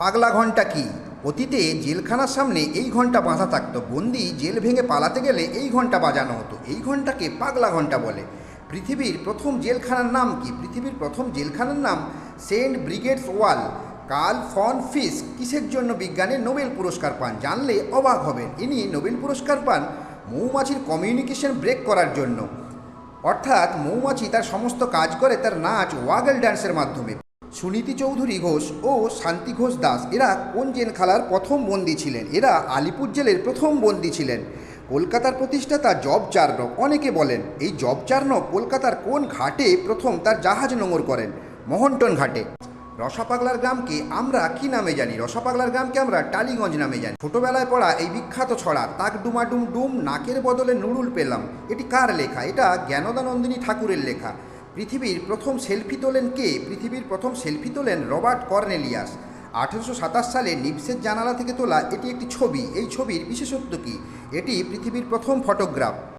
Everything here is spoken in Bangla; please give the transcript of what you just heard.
পাগলা ঘণ্টা কি? অতীতে জেলখানার সামনে এই ঘণ্টা বাঁধা থাকতো। বন্দি জেল ভেঙে পালাতে গেলে এই ঘণ্টা বাজানো হতো। এই ঘন্টাকে পাগলা ঘণ্টা বলে। পৃথিবীর প্রথম জেলখানার নাম কি? পৃথিবীর প্রথম জেলখানার নাম সেন্ট ব্রিগেডস ওয়াল। কার্ল ফন ফিস কিসের জন্য বিজ্ঞানে নোবেল পুরস্কার পান? জানলে অবাক হবেন। ইনি নোবেল পুরস্কার পান মৌমাছির কমিউনিকেশন ব্রেক করার জন্য। অর্থাৎ মৌমাছি তার সমস্ত কাজ করে তার নাচ ওয়াগল ড্যান্সের মাধ্যমে। সুনীতি চৌধুরী ঘোষ ও শান্তি ঘোষ দাস, এরা কোন জেলখানার প্রথম বন্দী ছিলেন? এরা আলিপুর জেলের প্রথম বন্দী ছিলেন। কলকাতার প্রতিষ্ঠাতা জব চার্নক অনেকে বলেন, এই জব কলকাতার কোন ঘাটে প্রথম তার জাহাজ নোঙর করেন? মোহনটন ঘাটে। রসাপাগলার গ্রামকে আমরা কি নামে জানি? রসাপাগলার গ্রামকে আমরা টালিগঞ্জ নামে জানি। ছোটবেলায় পড়া এই বিখ্যাত ছড়া তাক ডুমাডুম ডুম নাকের বদলে নুডুল পেলাম। এটি কার লেখা? এটা জ্ঞানদানন্দিনী ঠাকুরের লেখা। পৃথিবীর প্রথম সেলফি তোলেন কে? পৃথিবীর প্রথম সেলফি তোলেন রবার্ট কর্নেলিয়াস। আঠেরোশো সাতাশ সালে নিপসের জানালা থেকে তোলা এটি একটি ছবি। এই ছবির বিশেষত্ব কী? এটি পৃথিবীর প্রথম ফটোগ্রাফ।